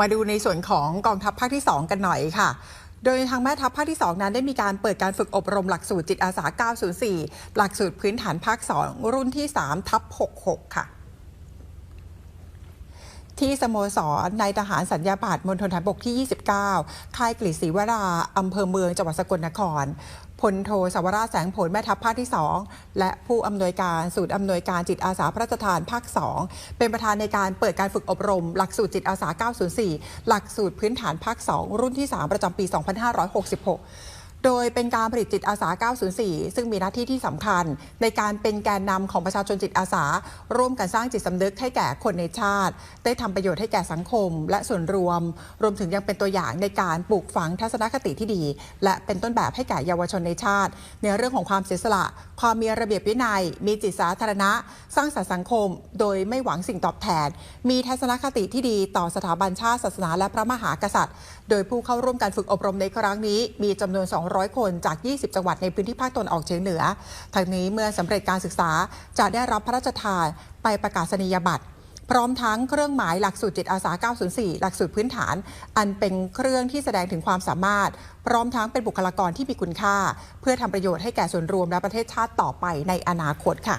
มาดูในส่วนของกองทัพภาคที่ 2 กันหน่อยค่ะโดยทางแม่ทัพภาคที่ 2 นั้นได้มีการเปิดการฝึกอบรมหลักสูตรจิตอาสา 904 หลักสูตรพื้นฐานภาค 2 รุ่นที่ 3 ทับ 66 ค่ะ ที่สโมสรในทหารสัญญาบัตรมณฑลฐานบกที่ 29 ค่ายกฤษศรีวรา อำเภอเมือง จังหวัดสกลนครพลโทสวราชแสงผลแม่ทัพภาคที่ 2 และผู้อำนวยการศูนย์อำนวยการจิตอาสาพระราชทานภาค 2 เป็นประธานในการเปิดการฝึกอบรม หลักสูตรจิตอาสา 904 หลักสูตรพื้นฐานภาค 2 รุ่นที่ 3 ประจำปี 2566 โดยเป็นการผลิตจิตอาสา 904 ซึ่งมีหน้าที่ที่สำคัญ ในการเป็นแกนนำของประชาชนจิตอาสา ร่วมกันสร้างจิตสำนึกให้แก่คนในชาติ ได้ทำประโยชน์ให้แก่สังคม และส่วนรวม รวมถึงยังเป็นตัวอย่างในการปลูกฝังทัศนคติที่ดี และเป็นต้นแบบให้แก่เยาวชนในชาติ ในเรื่องของความเสียสละ ความมีระเบียบวินัย มีจิตสาธารณะ สร้างสรรค์สังคม โดยไม่หวังสิ่งตอบแทน มีทัศนคติที่ดีต่อสถาบันชาติศาสนาและพระมหากษัตริย์ โดยผู้เข้าร่วมการฝึกอบรมในครั้งนี้ มีจำนวน 200 คนจาก 20 จังหวัดในพื้นที่ภาคตะวันออกเฉียงเหนือทางนี้เมื่อสำเร็จการศึกษาจะได้รับพระราชทานไปประกาศนียบัตรพร้อมทั้งเครื่องหมายหลักสูตรจิตอาสา 904 หลักสูตรพื้นฐาน อันเป็นเครื่องที่แสดงถึงความสามารถ พร้อมทั้งเป็นบุคลากรที่มีคุณค่า เพื่อทำประโยชน์ให้แก่ส่วนรวมและประเทศชาติต่อไปในอนาคตค่ะ